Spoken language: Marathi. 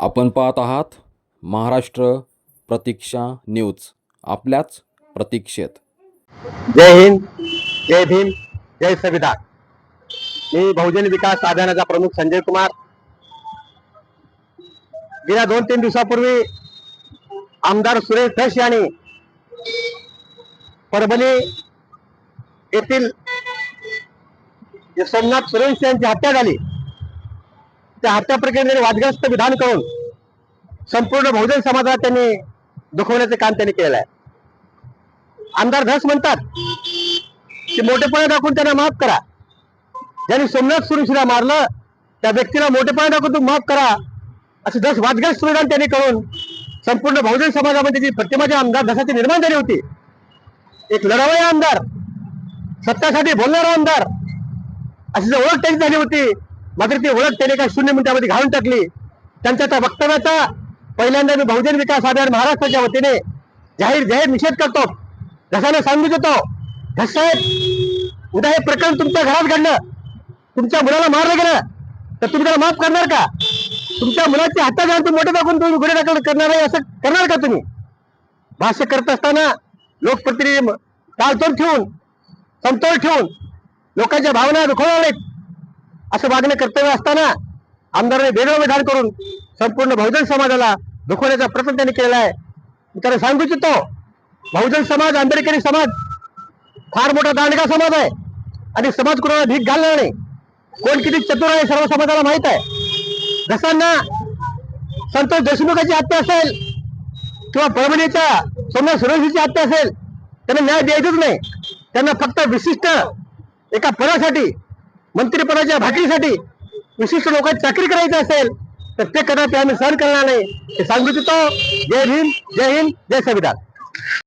आपण पाहत आहात महाराष्ट्र प्रतीक्षा न्यूज आपल्याच प्रतीक्षेत. जय हिंद जय भीम जय संविधान. मी बहुजन विकास अभियानाचा प्रमुख संजय कुमार. गेल्या दोन तीन दिवसापूर्वी आमदार सुरेश धस यांनी परभणी येथील जे सोमनाथ सुरेश यांची हत्या झाली. त्या हत्या प्रकरणी त्यांनी वादग्रस्त विधान करून संपूर्ण बहुजन समाजाला त्यांनी दुखवण्याचे काम त्यांनी केलेलं आहे. आमदार धस म्हणतात की मोठेपणा दाखवून त्यांना माफ करा. ज्यांनी सोमनाथ सुरेशला मारलं त्या व्यक्तीला मोठेपणा दाखवून तुम्ही माफ करा. असं धस वादग्रस्त विधान त्यांनी करून संपूर्ण बहुजन समाजामध्ये जी प्रतिमाची आमदार धसाची निर्माण झाली होती एक लढावया आमदार सत्तासाठी बोलणारा आमदार अशी जर ओळख त्यांची झाली होती. मात्र ती ओळख त्याने काय शून्य मिनिटामध्ये घालून टाकली. त्यांच्या त्या वक्तव्याचा पहिल्यांदा मी बहुजन विकास आघाडी महाराष्ट्राच्या वतीने जाहीर जाहीर निषेध करतो. घसाने सांगू देतो. घसाहेब उद्या हे प्रकरण तुमच्या घरात घडलं. तुमच्या मुलाला मारलं गेलं. तर तुम्ही त्याला माफ करणार का? तुमच्या मुलाची हत्या जाऊन तुम्ही मोठे दाखवून तुम्ही गुन्हे दाखल करणार आहे असं करणार का तुम्ही? भाष्य करत असताना लोकप्रतिनिधी टाळतोड ठेवून समतोल ठेवून लोकांच्या भावना दुखवणार नाहीत असं वागणं कर्तव्य असताना आमदाराने वेगळं विधान करून संपूर्ण बहुजन समाजाला दुखवण्याचा प्रयत्न त्यांनी केलेला आहे. मी त्याला सांगू इच्छितो बहुजन समाज आंबेडकरी समाज फार मोठा दांडगा समाज आहे. आणि समाज कोणाला भीक घालणार नाही. कोण किती चतुर आहे सर्व समाजाला माहीत आहे. जसांना संतोष देशमुखाची हत्या असेल किंवा परभणीच्या सोमनाथ सुरेशीची हत्या असेल त्यांना न्याय द्यायचंच नाही. त्यांना फक्त विशिष्ट एका पदासाठी मंत्रिपदाच्या भाकरीसाठी विशिष्ट लोकांची चाकरी करायची असेल तर ते कदापि आम्ही सहन करणार नाही. हे सांगू इच्छितो. जय भीम जय हिंद जय संविधान.